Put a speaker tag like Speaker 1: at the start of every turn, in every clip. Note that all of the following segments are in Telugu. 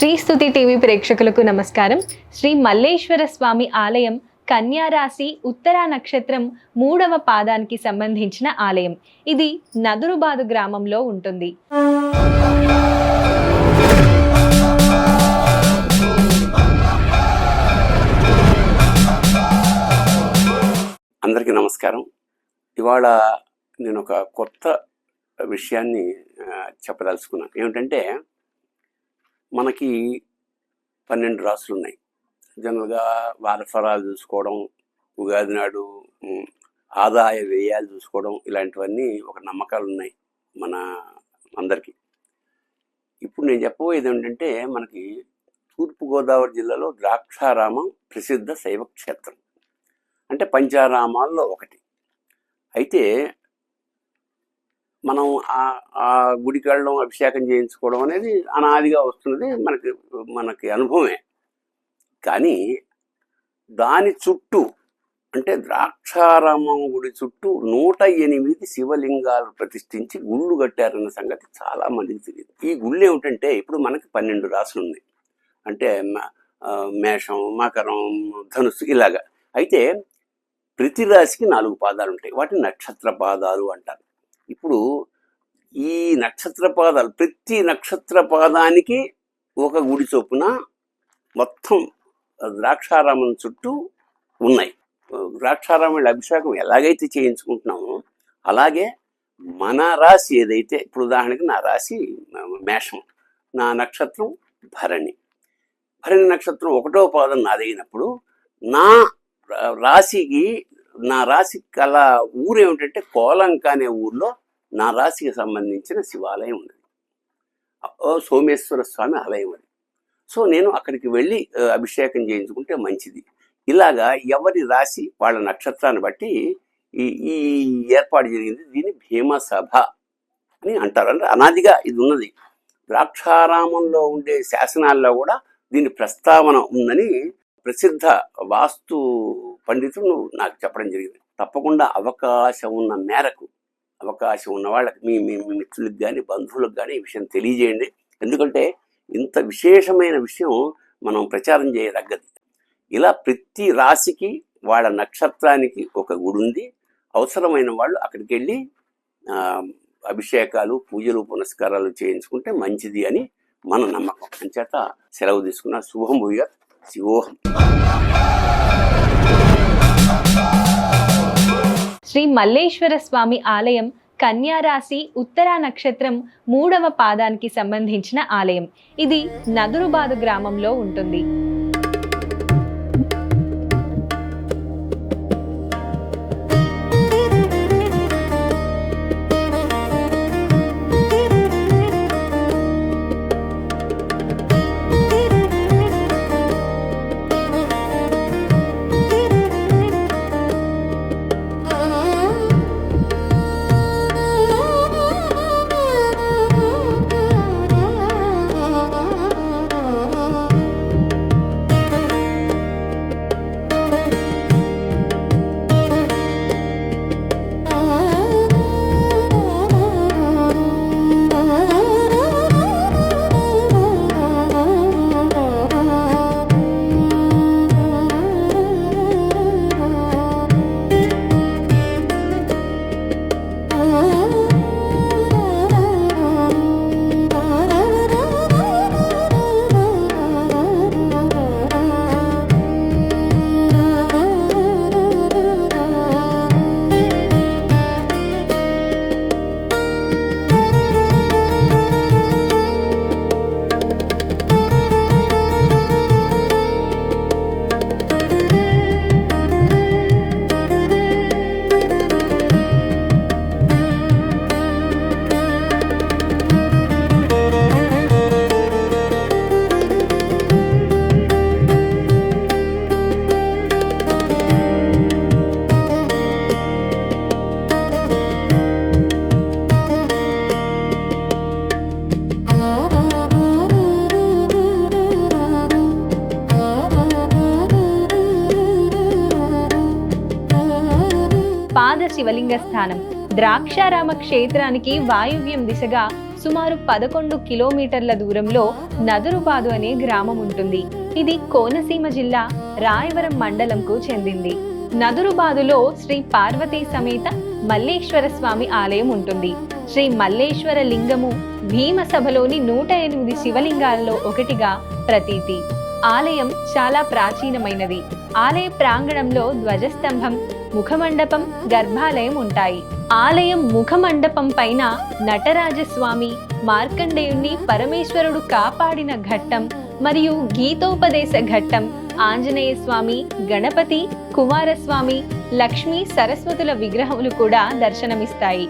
Speaker 1: శ్రీస్తుతి టీవీ ప్రేక్షకులకు నమస్కారం. శ్రీ మల్లేశ్వర స్వామి ఆలయం కన్యారాశి ఉత్తరా నక్షత్రం మూడవ పాదానికి సంబంధించిన ఆలయం. ఇది నదురుబాదు గ్రామంలో ఉంటుంది.
Speaker 2: అందరికీ నమస్కారం. ఇవాళ నేను ఒక కొత్త విషయాన్ని చెప్పదలుచుకున్నాను. ఏమిటంటే మనకి పన్నెండు రాసులు ఉన్నాయి జనరల్గా వారఫరాలు చూసుకోవడం ఉగాది నాడు ఆదాయ వ్యయాలు చూసుకోవడం ఇలాంటివన్నీ ఒక నమ్మకాలు ఉన్నాయి మన అందరికీ. ఇప్పుడు నేను చెప్పబోయేది ఏంటంటే మనకి తూర్పుగోదావరి జిల్లాలో ద్రాక్షారామం ప్రసిద్ధ శైవ క్షేత్రం అంటే పంచారామాల్లో ఒకటి. అయితే మనం ఆ ఆ గుడికి వెళ్ళడం అభిషేకం చేయించుకోవడం అనేది అనాదిగా వస్తున్నది మనకి మనకి అనుభవమే. కానీ దాని చుట్టూ అంటే ద్రాక్షారామం గుడి చుట్టూ నూట ఎనిమిది శివలింగాలు ప్రతిష్ఠించి గుళ్ళు కట్టారన్న సంగతి చాలా మందికి తెలియదు. ఈ గుళ్ళు ఏమిటంటే ఇప్పుడు మనకి పన్నెండు రాసులు ఉన్నాయి. అంటే మ- మేషం మకరం ధనుస్సు ఇలాగా. అయితే ప్రతి రాశికి నాలుగు పాదాలు ఉంటాయి. వాటిని నక్షత్ర పాదాలు అంటారు. ఇప్పుడు ఈ నక్షత్ర పాదాలు ప్రతి నక్షత్ర పాదానికి ఒక గుడి చొప్పున మొత్తం ద్రాక్షారామం చుట్టూ ఉన్నాయి. ద్రాక్షారాముడి అభిషేకం ఎలాగైతే చేయించుకుంటున్నామో అలాగే మన రాశి ఏదైతే ఇప్పుడు ఉదాహరణకి నా రాశి మేషం నా నక్షత్రం భరణి. భరణి నక్షత్రం ఒకటో పాదం నాదైనప్పుడు నా రా- రాశికి నా రాశి కల ఊరు ఏమిటంటే కోలంక అనే ఊర్లో నా రాశికి సంబంధించిన శివాలయం ఉంది సోమేశ్వర స్వామి ఆలయం అది. సో నేను అక్కడికి వెళ్ళి అభిషేకం చేయించుకుంటే మంచిది. ఇలాగా ఎవరి రాశి వాళ్ళ నక్షత్రాన్ని బట్టి ఈ ఈ ఏర్పాటు జరిగింది. దీన్ని భీమసభ అని అంటారు. అంటే అనాదిగా ఇది ఉన్నది. ద్రాక్షారామంలో ఉండే శాసనాల్లో కూడా దీని ప్రస్తావన ఉందని ప్రసిద్ధ వాస్తు పండితులు నాకు చెప్పడం జరిగింది. తప్పకుండా అవకాశం ఉన్న మేరకు అవకాశం ఉన్న వాళ్ళకి మీ మీ మిత్రులకు కానీ బంధువులకు కానీ ఈ విషయం తెలియజేయండి. ఎందుకంటే ఇంత విశేషమైన విషయం మనం ప్రచారం చేయదగ్గది. ఇలా ప్రతి రాశికి వాళ్ళ నక్షత్రానికి ఒక గుడి ఉంది అవసరమైన వాళ్ళు అక్కడికి వెళ్ళి అభిషేకాలు పూజలు పునస్కారాలు చేయించుకుంటే మంచిది అని మన నమ్మకం. అంచేత సెలవు తీసుకున్న శుభం భూయ శివోహం.
Speaker 1: శ్రీ మల్లేశ్వర స్వామి ఆలయం కన్యారాశి ఉత్తరా నక్షత్రం మూడవ పాదానికి సంబంధించిన ఆలయం. ఇది నదురుబాదు గ్రామంలో ఉంటుంది. పాద శివలింగ స్థానం. ద్రాక్షారామ క్షేత్రానికి వాయువ్యం దిశగా సుమారు పదకొండు కిలోమీటర్ల దూరంలో నదురుబాదు అనే గ్రామం ఉంటుంది. ఇది కోనసీమ జిల్లా రాయవరం మండలంకు చెందింది. నదురుబాదులో శ్రీ పార్వతీ సమేత మల్లేశ్వర స్వామి ఆలయం ఉంటుంది. శ్రీ మల్లేశ్వర లింగము భీమసభలోని నూట ఎనిమిది శివలింగాలలో ఒకటిగా ప్రతీతి. ఆలయం చాలా ప్రాచీనమైనది. ఆలయ ప్రాంగణంలో ధ్వజస్తంభం ముఖమండపం గర్భాలయం ఉంటాయి. ఆలయం ముఖమండపం పైన నటరాజస్వామి మార్కండేయుణ్ణి పరమేశ్వరుడు కాపాడిన ఘట్టం మరియు గీతోపదేశ ఘట్టం ఆంజనేయ స్వామి గణపతి కుమారస్వామి లక్ష్మి సరస్వతుల విగ్రహములు కూడా దర్శనమిస్తాయి.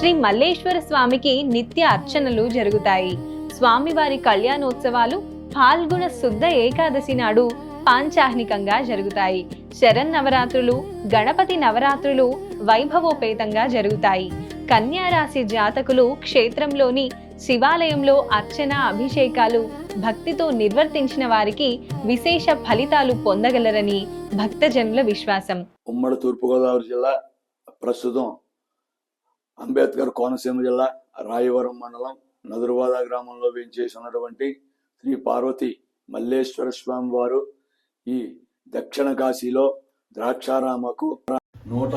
Speaker 1: శ్రీ మల్లేశ్వర స్వామికి నిత్య అర్చనలు జరుగుతాయి. స్వామివారి కళ్యాణోత్సవాలు పాల్గొన శుద్ధ ఏకాదశి నాడు పాంచాహ్నికంగా జరుగుతాయి. శరణ్ నవరాత్రులు గణపతి నవరాత్రులు వైభవోపేతంగా జరుగుతాయి. కన్యారాశి జాతకులు క్షేత్రంలోని శివాలయంలో అర్చన అభిషేకాలు భక్తితో నిర్వర్తించిన వారికి విశేష ఫలితాలు పొందగలరని భక్తజనుల విశ్వాసం.
Speaker 3: ఉమ్మడి తూర్పుగోదావరి జిల్లా ప్రస్తుతం అంబేద్కర్ కోనసీమ జిల్లా రాయవరం మండలం నదురువాద గ్రామంలో వేంచేసి ఉన్నటువంటి శ్రీ పార్వతి మల్లేశ్వర స్వామి వారు ఈ దక్షిణ కాశీలో ద్రాక్షారామకు నూట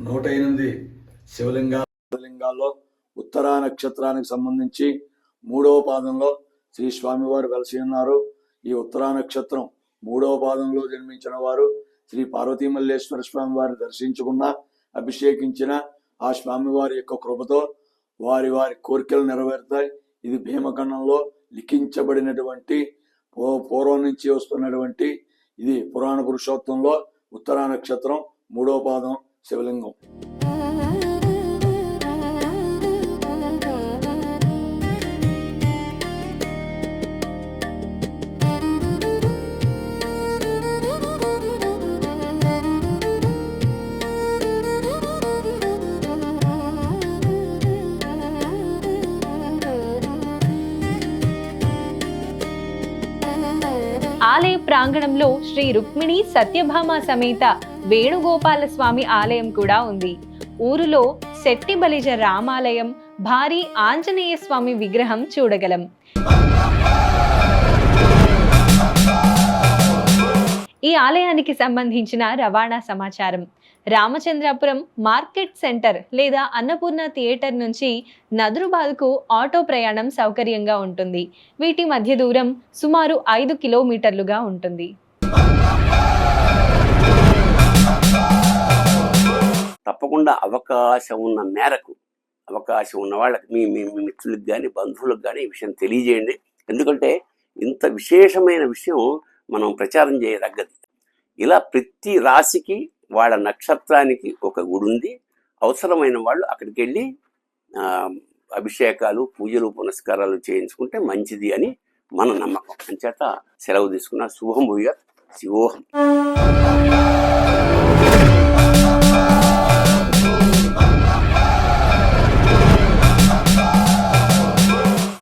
Speaker 3: నూట ఎనిమిది శివలింగా శివలింగాల్లో ఉత్తరా నక్షత్రానికి సంబంధించి మూడవ పాదంలో శ్రీ స్వామివారు వెలసి ఉన్నారు. ఈ ఉత్తరా నక్షత్రం మూడవ పాదంలో జన్మించిన వారు శ్రీ పార్వతీ మల్లేశ్వర స్వామి వారిని దర్శించుకున్న అభిషేకించిన ఆ స్వామివారి యొక్క కృపతో వారి వారి కోరికలు నెరవేరుతాయి. ఇది భీమఖండంలో లిఖించబడినటువంటి పూర్వం నుంచి వస్తున్నటువంటి ఇది పురాణ పురుషోత్తంలో ఉత్తరా నక్షత్రం మూడో పాదం శివలింగం.
Speaker 1: ప్రాంగణంలో శ్రీ రుక్మిణి సత్యభామ సమేత వేణుగోపాల స్వామి ఆలయం కూడా ఉంది. ఊరులో శెట్టి బలిజ రామాలయం భారీ ఆంజనేయ స్వామి విగ్రహం చూడగలం. ఈ ఆలయానికి సంబంధించిన రవాణా సమాచారం. రామచంద్రాపురం మార్కెట్ సెంటర్ లేదా అన్నపూర్ణ థియేటర్ నుంచి నదురుబాద్కు ఆటో ప్రయాణం సౌకర్యంగా ఉంటుంది. వీటి మధ్య దూరం సుమారు ఐదు కిలోమీటర్లుగా ఉంటుంది.
Speaker 2: తప్పకుండా అవకాశం ఉన్న మేరకు అవకాశం ఉన్న వాళ్ళకి మీ మీ మీ మిత్రులకు కానీ బంధువులకు కానీ ఈ విషయం తెలియజేయండి. ఎందుకంటే ఇంత విశేషమైన విషయం మనం ప్రచారం చేయదగ్గది. ఇలా ప్రతి రాశికి వాళ్ళ నక్షత్రానికి ఒక గుడి ఉంది అవసరమైన వాళ్ళు అక్కడికి వెళ్ళి అభిషేకాలు పూజలు పునస్కారాలు చేయించుకుంటే మంచిది అని మన నమ్మకం. అంచేత సెలవు తీసుకున్న శుభం భూయ శివోహం.